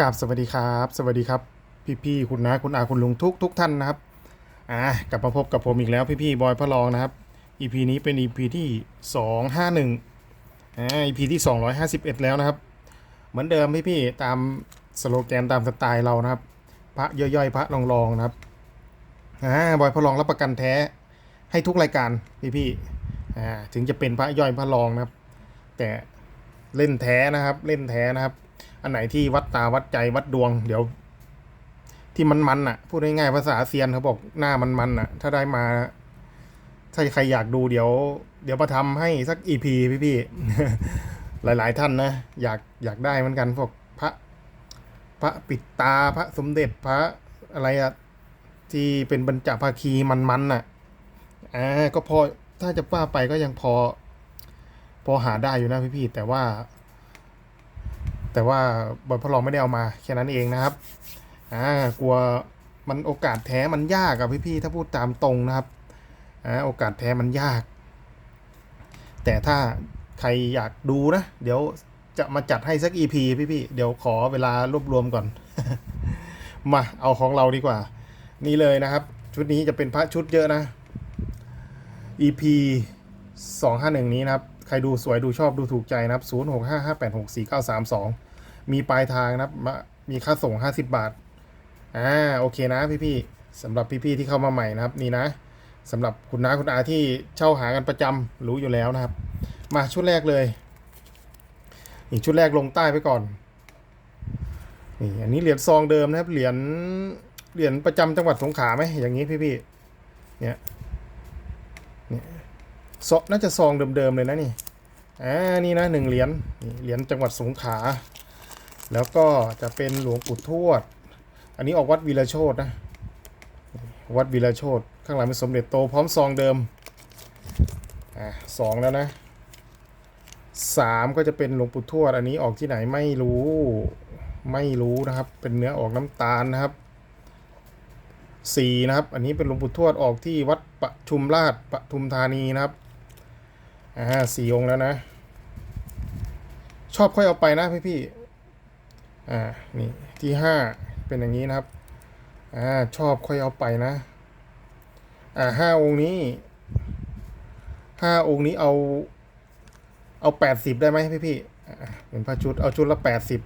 กราบสวัสดีครับ สวัสดีครับพี่ๆคุณนะคุณอาคุณลุงทุกทุกท่านนะครับอ่ากลับมาพบกับผมอีกแล้วพี่ๆบอยพระรองนะครับ EP นี้เป็น EP ที่251อ่า EP ที่251แล้วนะครับ เหมือนเดิมพี่ๆตามสโลแกนตามสไตล์เรานะครับ พระย่อยๆ พระรองๆนะครับอ่าบอยพระรองรับประกันแท้ให้ทุกรายการพี่ๆอ่าถึงจะเป็นพระย่อยพระรองนะครับ แต่เล่นแท้นะครับ เล่นแท้นะครับ อันไหนที่วัดตาวัดใจวัดดวง เดี๋ยว ที่มันมันอะ พูดง่ายๆภาษาเซียนเขาบอกหน้ามันมันอะ ถ้าได้มา ถ้าใครอยากดูเดี๋ยว เดี๋ยวมาทำให้สักอีพีพี่ๆหลาย ๆ ท่านนะอยากอยากได้เหมือนกันพวกพระ พระปิดตาพระสมเด็จพระอะไรอะที่เป็นบรรจภาคีมันๆน่ะอ่าก็พอถ้าจะว่าไปก็ยังพอ พอหาได้อยู่นะพี่ๆแต่ว่า แต่ว่าบอยพระรองไม่ได้เอามาแค่นั้นเองนะครับอ่ากลัวมันโอกาสแท้มันยากอะพี่ๆถ้าพูดตามตรงนะครับอ่าโอกาสแท้มันยาก แต่ถ้าใครอยากดูนะ เดี๋ยวจะมาจัดให้สัก EP พี่ๆเดี๋ยวขอเวลารวบรวมก่อน มาเอาของเราดีกว่า นี่เลยนะครับ ชุดนี้จะเป็นพระชุดเยอะนะ EP 251 นี้นะครับ ใครดูสวยดูชอบดูถูกใจนะครับ 0655864932 มีปลายทางนะครับมามีค่าส่ง 50 บาท อ่า โอเคนะพี่ๆสำหรับพี่ๆที่เข้ามาใหม่นะครับ นี่นะสำหรับคุณน้าคุณอาที่เช่าหากันประจำรู้อยู่แล้วนะครับ มาชุดแรกเลยนี่ชุดแรกลงใต้ไปก่อนนี่อันนี้เหรียญซองเดิมนะครับ เหรียญเหรียญประจำจังหวัดสงขลาไหมอย่างนี้พี่ๆเนี่ยเนี่ยซน่าจะซองเดิมๆเลยนะนี่อ่านี่นะหนึ่งเหรียญเหรียญจังหวัดสงขลา แล้วก็จะเป็นหลวงปู่ทวด อันนี้ออกวัดวีระโชตนะ วัดวีระโชตข้างหลังเป็นสมเด็จโตพร้อมซองเดิม อ่าสองแล้วนะสามก็จะเป็นหลวงปู่ทวด อันนี้ออกที่ไหนไม่รู้ ไม่รู้นะครับ เป็นเนื้อออกน้ำตาลนะครับสี่นะครับ อันนี้เป็นหลวงปู่ทวดออกที่วัดปทุมราชปทุมธานีนะครับ อ่าสี่องค์แล้วนะ ชอบค่อยเอาไปนะพี่พี่ อ่านี่ที่ห้าเป็นอย่างนี้นะครับอ่าชอบค่อยเอาไปนะอ่าห้าองค์นี้ห้าองค์นี้เอา เอาแปดสิบได้ไหมพี่พี่เป็นพระชุดเอาชุดละแปดสิบ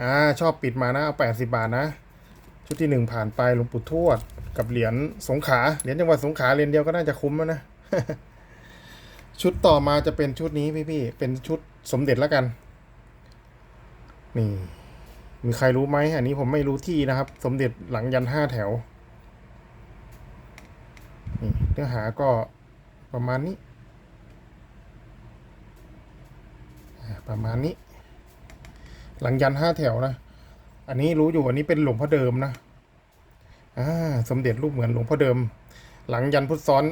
อ่าชอบปิดมานะเอาแปดสิบบาทนะ ชุดที่หนึ่งผ่านไปหลวงปู่ทวด กับเหรียญสงขลาเหรียญจังหวัดสงขลาเหรียญเดียวก็น่าจะคุ้มแล้วนะชุดต่อมาจะเป็นชุดนี้พี่พี่เป็นชุดสมเด็จแล้วกัน นี่ มีใครรู้ไหมอันนี้ผมไม่รู้ที่นะครับ สมเด็จหลังยันห้าแถวนี่เนื้อหาก็ประมาณนี้ ประมาณนี้ หลังยันห้าแถวนะ อันนี้รู้อยู่อันนี้เป็นหลวงพ่อเดิมนะอ่าสมเด็จรูปเหมือนหลวงพ่อเดิม หลังยันพุทธซ้อน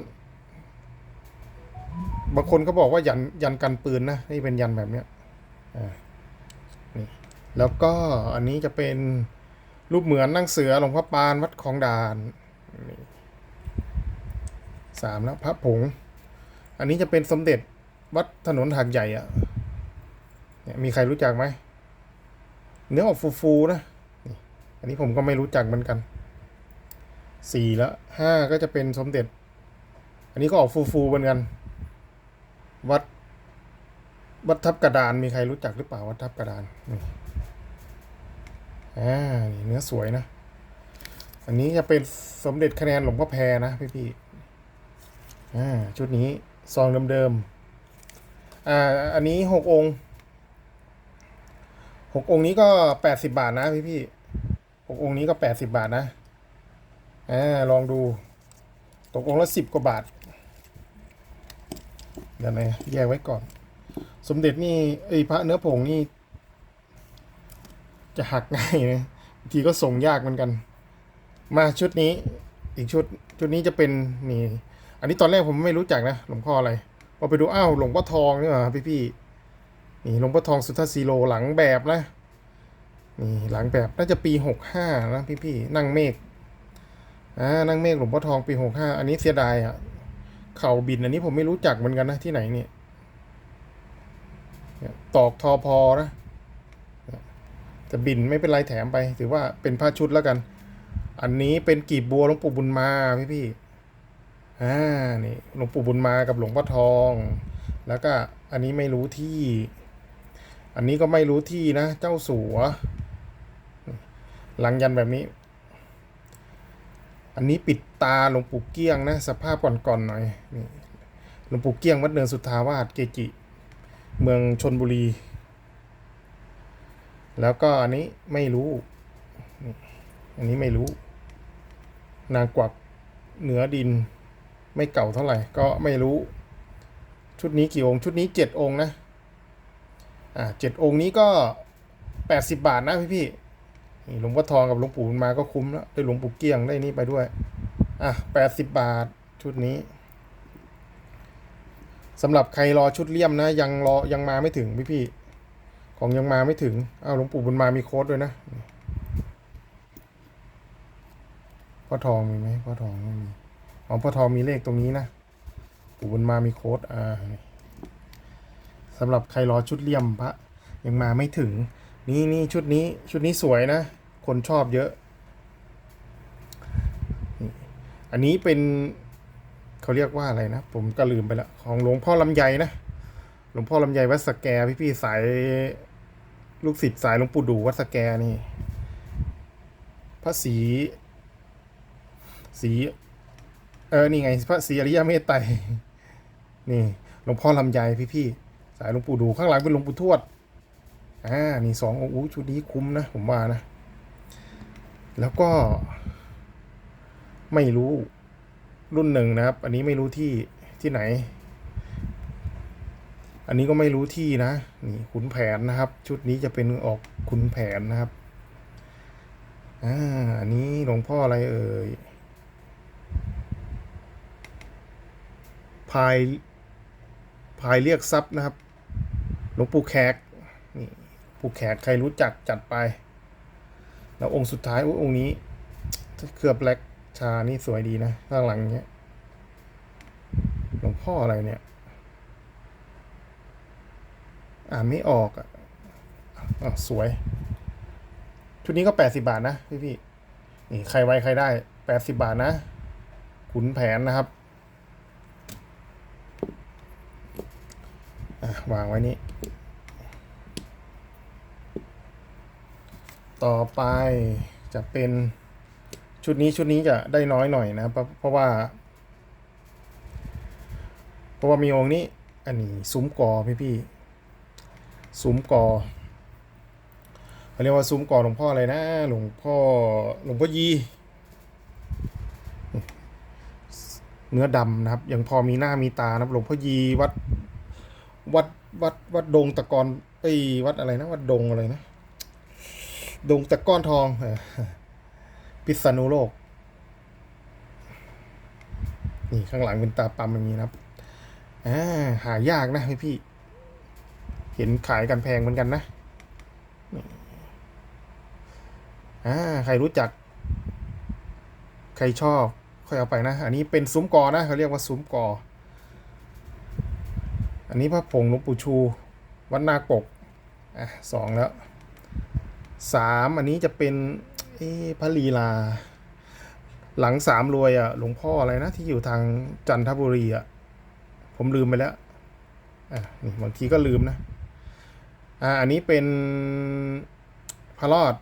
บางคนก็บอกว่ายันยันกันปืนนะ นี่เป็นยันแบบเนี้ยอ่า แล้วก็อันนี้จะเป็นรูปเหมือนนั่งเสือหลวงพ่อปานวัดคลองด่านนี่สามแล้วพระผง อันนี้จะเป็นสมเด็จวัดถนนหาดใหญ่อะเนี่ยมีใครรู้จักไหม เนื้อออกฟูๆนะนอันนี้ผมก็ไม่รู้จักเหมือนกันสี่แล้วห้าก็จะเป็นสมเด็จ อันนี้ก็ออกฟูๆเหมือนกัน วัด วัดทับกระดานมีใครรู้จักหรือเปล่าวัดทับกระดานนี่ อ่านี่เนื้อสวยนะ อันนี้จะเป็นสมเด็จคะแนนหลวงพ่อแพรนะพี่พี่อ่าชุดนี้ซองเดิมๆอ่าอันนี้หกองค์หกองค์นี้ก็แปดสิบาทนะพี่พี่หกองค์นี้ก็แปดสิบาทนะอ่าลองดู ตกองละสิบกว่าบาทเดี๋ยวนะแยกไว้ก่อน สมเด็จนี่ไอ้พระเนื้อผงนี่ จะหักง่ายนะบางทีก็ส่งยากเหมือนกัน มาชุดนี้อีกชุดชุดนี้จะเป็นนี่ อันนี้ตอนแรกผมไม่รู้จักนะหลวงพ่ออะไรพอไปดูอ้าวหลวงพ่อทองนี่เหรอพี่พี่ๆนี่หลวงพ่อทองสุทธสีโลหลังแบบนะนี่หลังแบบน่าจะปีหกห้านะพี่พี่ๆนั่งเมฆอ่านั่งเมฆหลวงพ่อทองปีหกห้าอันนี้เสียดายอะเข่าบินอันนี้ผมไม่รู้จักเหมือนกันนะที่ไหนเนี่ยตอกทอพอนะ แต่บินไม่เป็นไรแถมไป ถือว่าเป็นผ้าชุดแล้วกัน อันนี้เป็นกีบบัวหลวงปู่บุญมาพี่พี่อ่านี่หลวงปู่บุญมากับหลวงพ่อทอง แล้วก็อันนี้ไม่รู้ที่ อันนี้ก็ไม่รู้ที่นะ เจ้าสัว หลังยันแบบนี้ อันนี้ปิดตาหลวงปู่เกี้ยงนะ สภาพก่อนๆหน่อยนี่หลวงปู่เกี้ยงวัดเนินสุทธาวาสเกจิ เมืองชนบุรี แล้วก็อันนี้ไม่รู้ อันนี้ไม่รู้ นางกวักเหนือดิน ไม่เก่าเท่าไหร่ ก็ไม่รู้ ชุดนี้กี่องค์ ชุดนี้เจ็ดองค์นะ อ่าเจ็ดองค์นี้ก็แปดสิบบาทนะพี่พี่หลวงพ่อทองกับหลวงปู่มาก็คุ้มแล้ว ได้หลวงปู่เกี้ยงได้นี่ไปด้วย อะแปดสิบบาทชุดนี้สำหรับใครรอชุดเลี่ยมนะ ยังรอยังมาไม่ถึงพี่พี่ ของยังมาไม่ถึงอ้าวหลวงปู่บุญมามีโค้ดด้วยนะพ่อทองมีไหมพ่อทองไม่มีขอ๋อพ่อทองมีเลขตรงนี้นะปู่บุญมามีโค้ดอ่าสำหรับใครรอชุดเลี่ยมพระยังมาไม่ถึง นี่นี่ชุดนี้ชุดนี้สวยนะ คนชอบเยอะ อันนี้เป็นเขาเรียกว่าอะไรนะ ผมก็ลืมไปละของหลวงพ่อลำไยนะ หลวงพ่อลำไยวัดสแกพี่พี่สายลูกศิษย์สายหลวงปู่ดูวัดสแกนี่ พระศรีสีเออนี่ไง พระศรีอริยเมตไตรนี่หลวงพ่อลำไยพี่พี่สายหลวงปู่ดูข้างหลังเป็นหลวงปู่ทวดอ่านี่สององค์ชุดนี้คุ้มนะผมว่านะ แล้วก็ ไม่รู้รุ่นหนึ่งนะครับ อันนี้ไม่รู้ที่ที่ไหน อันนี้ก็ไม่รู้ที่นะ นี่ขุนแผนนะครับ ชุดนี้จะเป็นออกขุนแผนนะครับ อ่า อันนี้หลวงพ่ออะไรเอ่ย พายพายเรียกทรัพย์นะครับ หลวงปู่แขก นี่ปู่แขกใครรู้จักจัดไป แล้วองค์สุดท้ายอองค์นี้ เคลือบแบล็กชานี่สวยดีนะข้างหลังเนี้ย หลวงพ่ออะไรเนี่ย อ่านไม่ออกอะอะสวย ชุดนี้ก็แปดสิบาทนะพี่พี่นี่ใครไว้ใครได้แปดสิบาทนะ ขุนแผนนะครับอะวางไว้นี่ต่อไปจะเป็นชุดนี้ชุดนี้จะได้น้อยหน่อยนะ เพราะเพราะว่า เพราะว่ามีองค์นี้ อันนี้ซุ้มกอพี่พี่ ซุ้มกอเขาเรียกว่าซุ้มกอหลวงพ่ออะไรนะ หลวงพ่อหลวงพ่อยี เนื้อดำนะครับ ยังพอมีหน้ามีตานะครับ หลวงพ่อยีวัดวัดวัดวัดดงตะกอนเอ้วัดอะไรนะ วัดดงอะไรนะ ดงตะก้อนทองพิษณุโลก นี่ข้างหลังเป็นตาปั๊มอย่างนี้นะครับอ่าหายากนะพี่พี่ เห็นขายกันแพงเหมือนกันนะอ่าใครรู้จัก ใครชอบค่อยเอาไปนะ อันนี้เป็นซุ้มกอนะเขาเรียกว่าซุ้มกอ อันนี้พระผงหลวงปู่ชู วัดนาปกอะสองแล้วสามอันนี้จะเป็นเอ๊พระลีลา หลังสามรวยอะหลวงพ่ออะไรนะ ที่อยู่ทางจันทบุรีอะผมลืมไปแล้วอะนี่บางทีก็ลืมนะ อ่าอันนี้เป็นพระรอด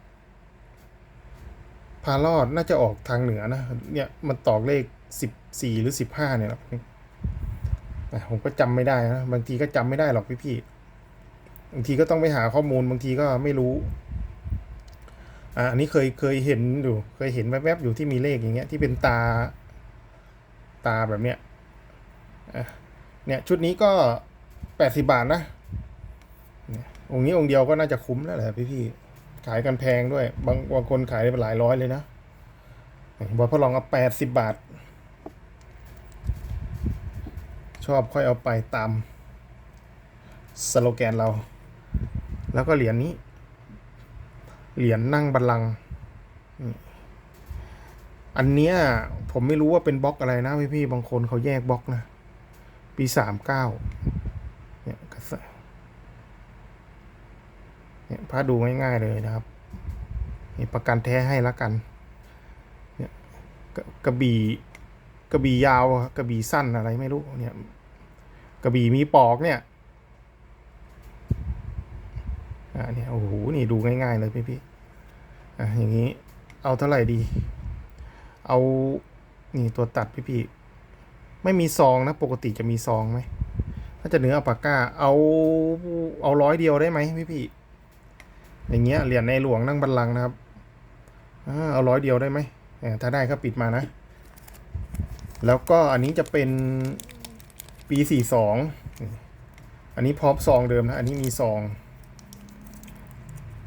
พระรอดน่าจะออกทางเหนือนะเนี่ยมันตอกเลขสิบสี่หรือสิบห้าเนี่ยหรอกผมก็จำไม่ได้นะบางทีก็จำไม่ได้หรอกพี่ๆบางทีก็ต้องไปหาข้อมูลบางทีก็ไม่รู้อ่าอันนี้เคยเคยเห็นอยู่ เคยเห็นแวบๆอยู่ที่มีเลขอย่างเงี้ยที่เป็นตาตาแบบเนี้ยเนี่ยชุดนี้ก็แปดสิบาทนะ องค์นี้องค์เดียวก็น่าจะคุ้มแล้วแหละพี่ๆขายกันแพงด้วย บางบางคนขายได้เป็นหลายร้อยเลยนะบอกพ่อลองเอาแปดสิบบาท ชอบค่อยเอาไปตามสโลแกนเรา แล้วก็เหรียญนี้ เหรียญนั่งบัลลังก์อันเนี้ยผมไม่รู้ว่าเป็นบล็อกอะไรนะพี่ๆบางคนเขาแยกบล็อกนะ ปีสามเก้า เนี่ยก็ใส่เนี่ยพาดูง่ายๆเลยนะครับนี่ประกันแท้ให้ล้วกันเนี่ยกระกระบี่กระบี่ยาวกระบี่สั้นอะไรไม่รู้เนี่ยกระบี่มีปอกเนี่ยอ่าเนี่ยโอ้โหนี่ดูง่ายๆเลยพี่พี่อะอย่างนี้เอาเท่าไหร่ดี เอานี่ตัวตัดพี่พี่ไม่มีซองนะปกติจะมีซองไหมถ้าจะเนื้ออัปาก้าเอาเอาร้อยเดียวได้ไหมพี่พี่ อย่างเงี้ยเหรียญในหลวงนั่งบัลลังก์นะครับอเอาร้อยเดียวได้ไหมถ้าได้ก็ปิดมานะ แล้วก็อันนี้จะเป็นปีสี่สองอันนี้พร้อมซองเดิมนะ อันนี้มีซอง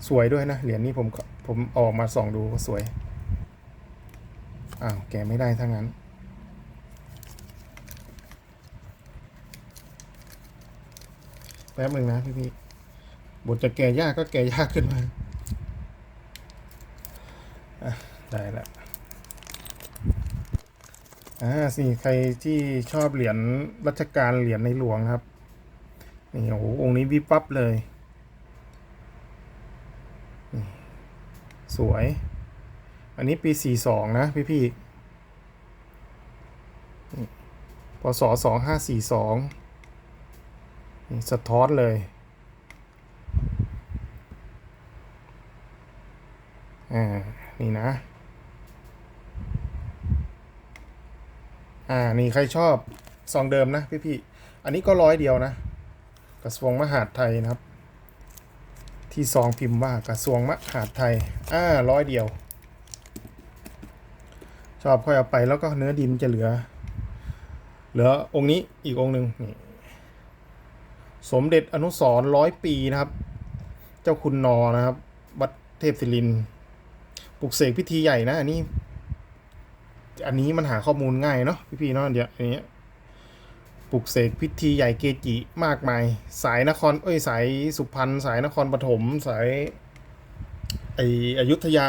สวยด้วยนะ เหรียญนี้ผมผมออกมาส่องดูก็สวย อ้าว แกไม่ได้ทั้งนั้น แป๊บหนึ่งนะพี่พี่ บทจะแก่ยากก็แก่ยากขึ้นมาอะได้แล้วอ่าสิใครที่ชอบเหรียญรัชกาลเหรียญในหลวงครับนี่โอ้โหองค์นี้วิบปั๊บเลยนี่สวย อันนี้ปีสี่สองนะพี่พี่นี่พศสองห้าสี่สองนี่สะท้อนเลย อ่า นี่นะ อ่า นี่ใครชอบซองเดิมนะพี่พี่อันนี้ก็ร้อยเดียวนะ กระทรวงมหาดไทยนะครับ ที่ซองพิมพ์ว่ากระทรวงมหาดไทยอ่าร้อยเดียว ชอบค่อยเอาไปแล้วก็เนื้อดินจะเหลือ เหลือองค์นี้อีกองค์หนึ่งนี่สมเด็จอนุสรร้อยปีนะครับ เจ้าคุณนอนะครับ วัดเทพศิรินปลุกเสกพิธีใหญ่นะอันนี้ อันนี้มันหาข้อมูลง่ายเนาะพี่ๆเนาะเดี๋ยวอันนี้ปลุกเสกพิธีใหญ่เกจิมากมาย สายนครเอ้ยสายสุพรรณสายนครปฐมสายไออยุธยา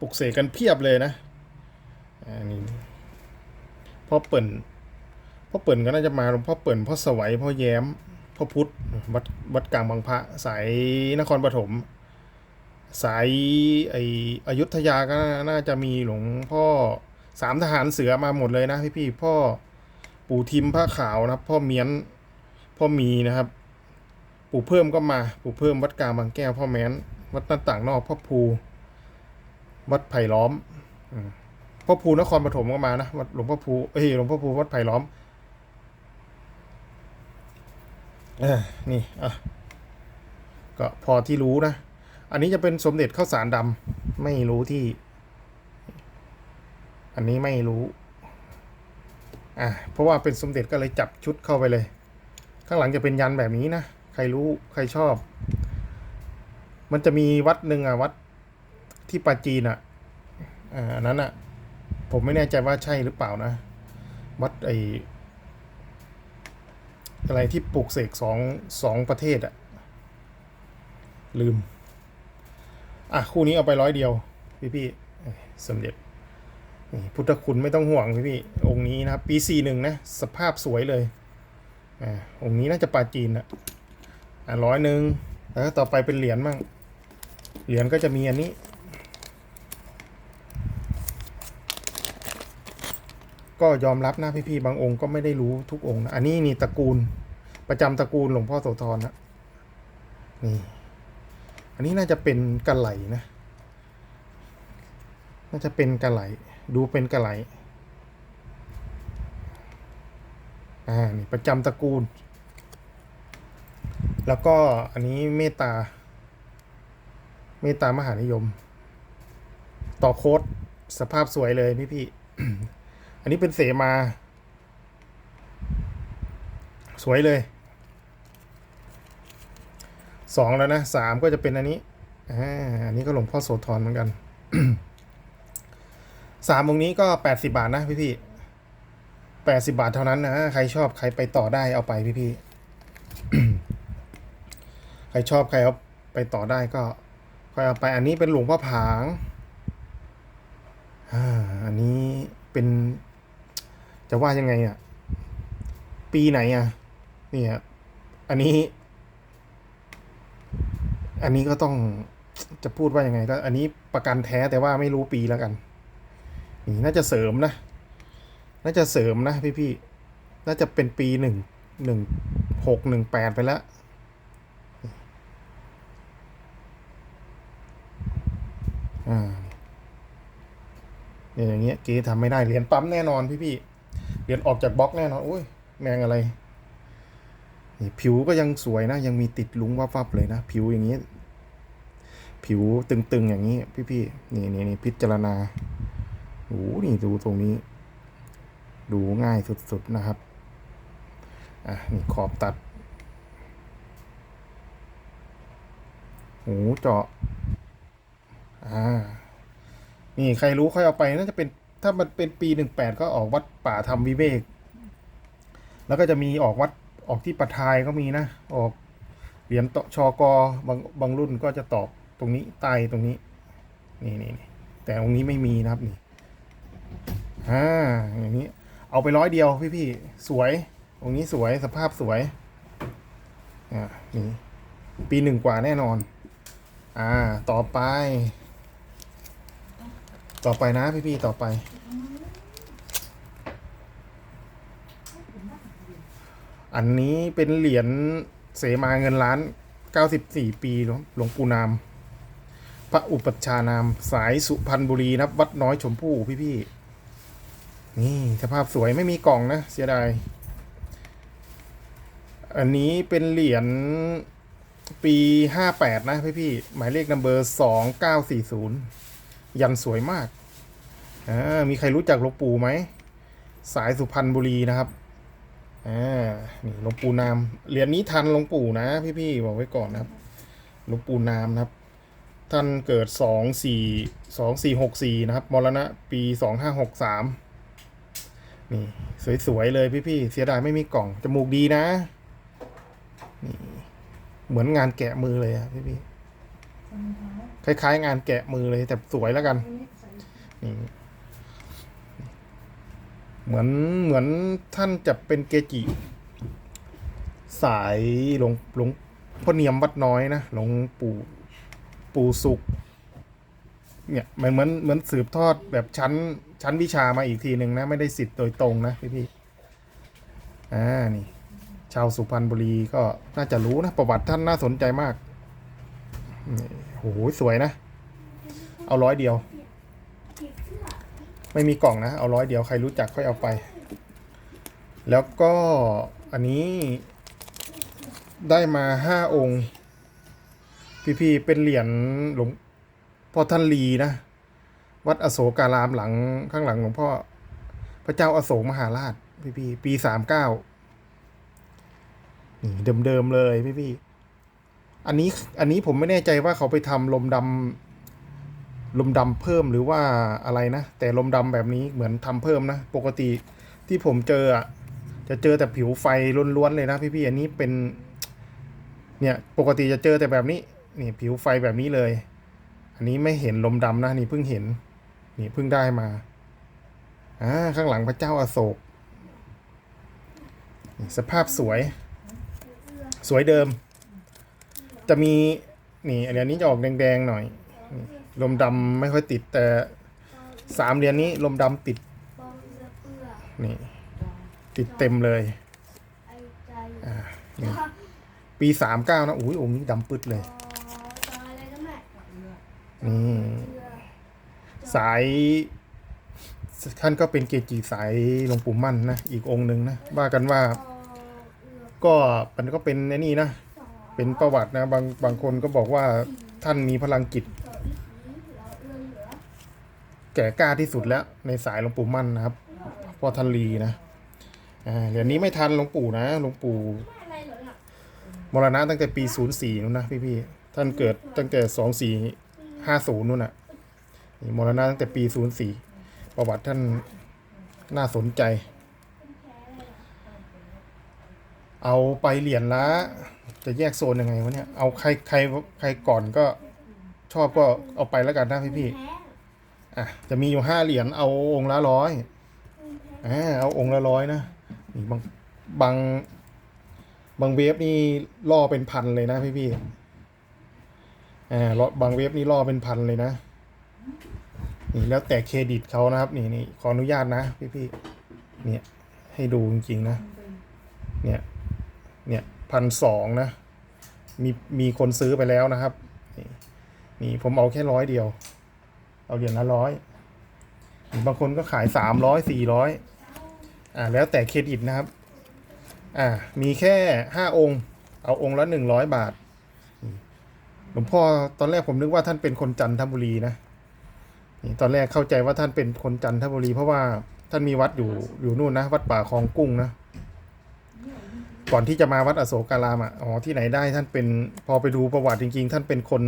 ปลุกเสกกันเพียบเลยนะอันนี้พ่อเปิ่นพ่อเปิ่นก็น่าจะมาหลวงพ่อเปิ่นพ่อสวัยพ่อแย้มพ่อพุทธวัดวัดกลางบางพระสายนครปฐมสายไออยุธยาก็น่าจะมีหลวงพ่อ สามทหารเสือมาหมดเลยนะพี่พี่พ่อปู่ทิมผ้าขาวนะครับ พ่อเมียนพ่อมีนะครับ ปู่เพิ่มก็มา ปู่เพิ่มวัดกลางบางแก้ว พ่อแม้น วัดหน้าต่างนอกพ่อภู วัดไผ่ล้อมพ่อภูนครปฐมก็มานะวัดหลวงพ่อภูเอ้ยหลวงพ่อภูวัดไผ่ล้อมออนี่อะก็พอที่รู้นะ อันนี้จะเป็นสมเด็จข้าวสารดำไม่รู้ที่ อันนี้ไม่รู้ อะเพราะว่าเป็นสมเด็จก็เลยจับชุดเข้าไปเลย ข้างหลังจะเป็นยันแบบนี้นะ ใครรู้ใครชอบ มันจะมีวัดหนึ่งอะวัดที่ปาจีนอะอ่าอันนั้นอะ ผมไม่แน่ใจว่าใช่หรือเปล่านะ วัดไออะไรที่ปลูกเสกสองสองประเทศอะลืม อะ คู่นี้เอาไปร้อยเดียว พี่พี่สมเด็จ พุทธคุณไม่ต้องห่วงพี่พี่องค์นี้นะครับ ปีสี่หนึ่งนะ สภาพสวยเลยอ่าองค์นี้น่าจะปลาจีนอะอะร้อยหนึ่งแล้วต่อไปเป็นเหรียญมั่งเหรียญก็จะมีอันนี้ ก็ยอมรับนะพี่พี่ๆบางองค์ก็ไม่ได้รู้ทุกองค์นะอันนี้นี่ตระกูลประจำตระกูลหลวงพ่อโสธรนะนี่ อันนี้น่าจะเป็นกระไหลนะ น่าจะเป็นกระไหล ดูเป็นกระไหลอ่านี่ประจำตระกูล แล้วก็อันนี้เมตตา เมตตามหานิยม ต่อโค้ดสภาพสวยเลยพี่พี่อันนี้เป็นเสมา สวยเลยสองแล้วนะสามก็จะเป็นอันนี้อ่าอันนี้ก็หลวงพ่อโสธรเหมือนกัน สามองค์นี้ก็แปดสิบาทนะพี่พี่แปดสิบาทเท่านั้นนะ ใครชอบใครไปต่อได้เอาไปพี่พี่ใครชอบใครเอาไปต่อได้ก็ค่อยเอาไป อันนี้เป็นหลวงพ่อผางอ่าอันนี้เป็นจะว่ายังไงอะ ปีไหนอะเนี่ยอันนี้ อันนี้ก็ต้องจะพูดว่ายังไงก็ อันนี้ประกันแท้แต่ว่าไม่รู้ปีแล้วกัน นี่น่าจะเสริมนะ น่าจะเสริมนะพี่พี่น่าจะเป็นปีหนึ่งหนึ่งหกหนึ่งแปดไปแล้วอ่าเนี่ยอย่างเงี้ยเก๋ทำไม่ได้เหรียญปั๊มแน่นอนพี่พี่เหรียญออกจากบล็อกแน่นอนโอ้ยแมงอะไรนี่ผิวก็ยังสวยนะ ยังมีติดลุงวับๆเลยนะ ผิวอย่างนี้ ผิวตึงๆอย่างนี้ พี่ๆนี่นี่นี่พิจารณา โอ้โหนี่ดูตรงนี้ ดูง่ายสุดๆนะครับ อะนี่ขอบตัด หูเจาะ อ่า นี่ใครรู้ค่อยเอาไปน่าจะเป็นถ้ามันเป็นปีหนึ่งแปดก็ออกวัดป่าธรรมวิเวก แล้วก็จะมีออกวัดออกที่ปะทายก็มีนะ ออกเหรียญตชอกอบางบางรุ่นก็จะตอกตรงนี้ใต้ตรงนี้ นี่นี่นี่ต่องนี้ไม่มีนะครับนี่ อ่าอย่างนี้ เอาไปร้อยเดียวพี่พี่สวยองนี้สวยสภาพสวยอ่านี่ปีหนึ่งกว่าแน่นอน อ่า ต่อไป ต่อไปนะพี่พี่ต่อไป อันนี้เป็นเหรียญเสมาเงินล้าน 94 ปีหลวงหลวงปู่นาม พระอุปัชฌานาม สายสุพรรณบุรีนะวัดน้อยชมพู่พี่พี่ นี่สภาพสวยไม่มีกล่องนะ เสียดาย อันนี้เป็นเหรียญปี 58 นะพี่พี่ หมายเลขนัมเบอร์ 2940 ยันสวยมากอมีใครรู้จักหลวงปู่ไหม สายสุพรรณบุรีนะครับอ่านี่หลวงปู่นาม เหรียญนี้ทันหลวงปู่นะ พี่พี่บอกไว้ก่อนนะครับหลวงปู่นามนะครับ ท่านเกิด 2 4 2 4 6 4 นะครับ มรณะ ปี 2563 นี่ สวย ๆ เลยพี่ๆเสียดายไม่มีกล่อง จมูกดีนะ นี่ เหมือนงานแกะมือเลยอะพี่ๆคล้าย ๆ งานแกะมือเลย แต่สวยแล้วกัน นี่ เหมือนเหมือนท่านจะเป็นเกจิ สายหลวงหลวงพ่อเนียมวัดน้อยนะหลวงปู่ปู่สุข เนี่ยมันเหมือนเหมือนสืบทอดแบบชั้นชั้นวิชามาอีกทีหนึ่งนะ ไม่ได้สิทธิ์โดยตรงนะพี่พี่อ่านี่ ชาวสุพรรณบุรีก็น่าจะรู้นะ ประวัติท่านน่าสนใจมากนี่โหสวยนะ เอาร้อยเดียว ไม่มีกล่องนะ เอาร้อยเดียวใครรู้จักค่อยเอาไป แล้วก็อันนี้ได้มาห้าองค์ พี่ๆเป็นเหรียญหลวง พ่อท่านลีนะ วัดอโศการามหลังข้างหลังหลวงพ่อ พระเจ้าอโศกมหาราช พี่ๆปีสามเก้านี่เดิมๆเลยพี่ๆอันนี้อันนี้ผมไม่แน่ใจว่าเขาไปทำลมดำลมดำเพิ่มหรือว่าอะไรนะ แต่ลมดำแบบนี้เหมือนทำเพิ่มนะ ปกติที่ผมเจออะจะเจอแต่ผิวไฟล้วนๆเลยนะพี่ๆอันนี้เป็น เนี่ยปกติจะเจอแต่แบบนี้นี่ผิวไฟแบบนี้เลย อันนี้ไม่เห็นลมดำนะนี่เพิ่งเห็น นี่เพิ่งได้มาอ่าข้างหลังพระเจ้าอาโศกนี่สภาพสวย สวยเดิม จะมีนี่อันนี้จะออกแดงๆหน่อย ลมดำไม่ค่อยติดแต่สามเหรียญนี้ลมดำติด นี่ ติดเต็มเลยอ่านี่ปีสามเก้านะอุ้ยองค์นี้ดำปึ๊ดเลย จออะไรก็แม่ นี่ เรือ สาย ท่านก็เป็นเกจิสายหลวงปู่มั่นนะอีกองค์หนึ่งนะว่ากันว่า ก็มันก็เป็นนี่นะเป็นประวัตินะบางบางคนก็บอกว่าท่านมีพลังจิตจแก่กล้าที่สุดแล้ว ในสายหลวงปู่มั่นนะครับพ่อทันลีนะอ่าเหรียญนี้ไม่ทันหลวงปู่นะหลวงปู่มรณะตั้งแต่ปี 04นู่นนะพี่ๆท่านเกิดตั้งแต่ 2450นู่นน่ะนี่มรณะตั้งแต่ปี04ประวัติท่านน่าสนใจ เอาไปเหรียญละ จะแยกโซนยังไงวะเนี่ย เอาใครใครใครก่อนก็ชอบก็เอาไปแล้วกันนะพี่พ้ๆอะจะมีอยู่ห้าเหรียญเอาองค์ละร้อยอ่าเอาองค์ละร้อยนะนี่บางบางบางเวฟนี่ล่อเป็นพันเลยนะพี่พี่ อ่าบางเว็บนี่ล่อเป็นพันเลยนะ นี่แล้วแต่เครดิตเขานะครับ นี่นี่ขออนุญาตนะพี่พี่ๆเนี่ยให้ดูจริงๆนะ เนี่ย เนี่ยพันสองนะ มีมีคนซื้อไปแล้วนะครับนี่นี่ผมเอาแค่ร้อยเดียว เอาเหรียญละร้อยบางคนก็ขายสามร้อยสี่ร้อยอ่าแล้วแต่เครดิตนะครับ อ่ามีแค่ห้าองค์ เอาองค์ละหนึ่งร้อยบาท ลวงพ่อตอนแรกผมนึกว่าท่านเป็นคนจันทบุรีนะนี่ตอนแรกเข้าใจว่าท่านเป็นคนจันทบุรี เพราะว่าท่านมีวัดอยู่อยู่นู่นนะ วัดป่าคลองกุ้งนะก่อนที่จะมาวัดอโศการามอะอ๋อที่ไหนได้ท่านเป็นพอไปดูประวัติจริง ๆ ท่านเป็นคน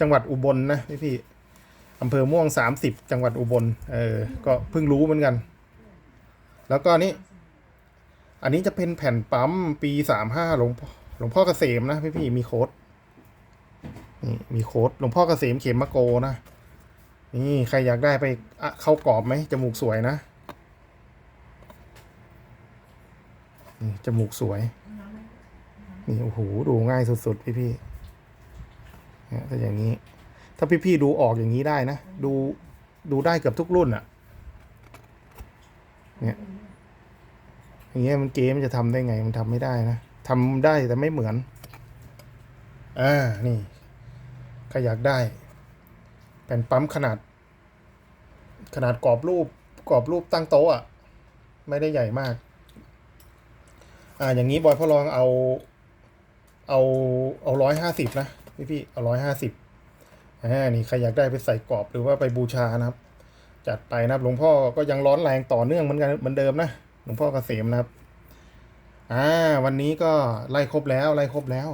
จังหวัดอุบลนะพี่พี่อำเภอม่วงสามสิบจังหวัดอุบลเออก็เพิ่งรู้เหมือนกัน แล้วก็นี่อันนี้จะเป็นแผ่นปั๊มปีสามห้าหลวงหลวงพ่อเกษมนะพี่พี่มีโค้ด นี่มีโค้ดหลวงพ่อเกษมเขมมะโกนะ นี่ใครอยากได้ไปอะเข้ากรอบไหมจมูกสวยนะนี่จมูกสวย นี่โอ้โหดูง่ายสุดๆ พี่พี่ถ้าอย่างนี้ ถ้าพี่ๆดูออกอย่างนี้ได้นะ ดูดูได้เกือบทุกรุ่นอะเนี่ยอย่างเงี้ยมันเกมมันจะทำได้ไงมันทำไม่ได้นะทำได้แต่ไม่เหมือนอ่านี่ ใครอยากได้ แผ่นปั๊มขนาด ขนาดกรอบรูปกรอบรูปตั้งโต๊ะอะไม่ได้ใหญ่มาก อ่า อย่างนี้บอยพ่อลองเอา เอาเอาร้อยห้าสิบนะพี่พี่เอาร้อยห้าสิบอ่านี่ใครอยากได้ไปใส่กรอบหรือว่าไปบูชานะครับ จัดไปนะครับหลวงพ่อก็ยังร้อนแรงต่อเนื่องเหมือนกันเหมือนเดิมนะหลวงพ่อเกษมนะครับ อ่า วันนี้ก็ไล่ครบแล้วไล่ครบแล้ว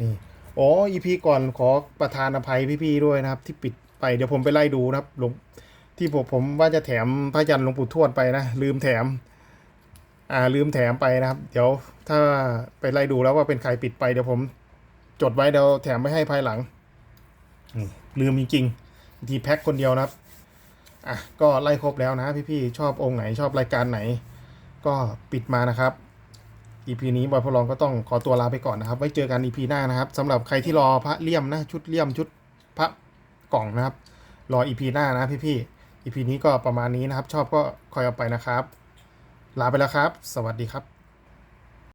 นี่ อ๋ออีพีก่อนขอประทานอภัยพี่ๆด้วยนะครับ ที่ปิดไปเดี๋ยวผมไปไล่ดูนะครับหลวงที่ผมผมว่าจะแถมพระยันหลวงปู่ทวดไปนะลืมแถม อ่าลืมแถมไปนะครับ เดี๋ยวถ้าไปไล่ดูแล้วว่าเป็นใครปิดไปเดี๋ยวผมจดไว้เดี๋ยวแถมไม่ให้ภายหลังลืมจริงๆทีแพ็คคนเดียวนะครับอะก็ไล่ครบแล้วนะพี่ๆชอบองค์ไหนชอบรายการไหน ก็ปิดมานะครับ EP นี้บอยพลองก็ต้องขอตัวลาไปก่อนนะครับ ไว้เจอกัน EP หน้านะครับสำหรับใครที่รอพระเลี่ยมนะชุดเลี่ยมชุดพระกล่องนะครับ รอ EP หน้านะพี่ๆ EP นี้ก็ประมาณนี้นะครับ ชอบก็คอยเอาไปนะครับ ลาไปแล้วครับ สวัสดีครับ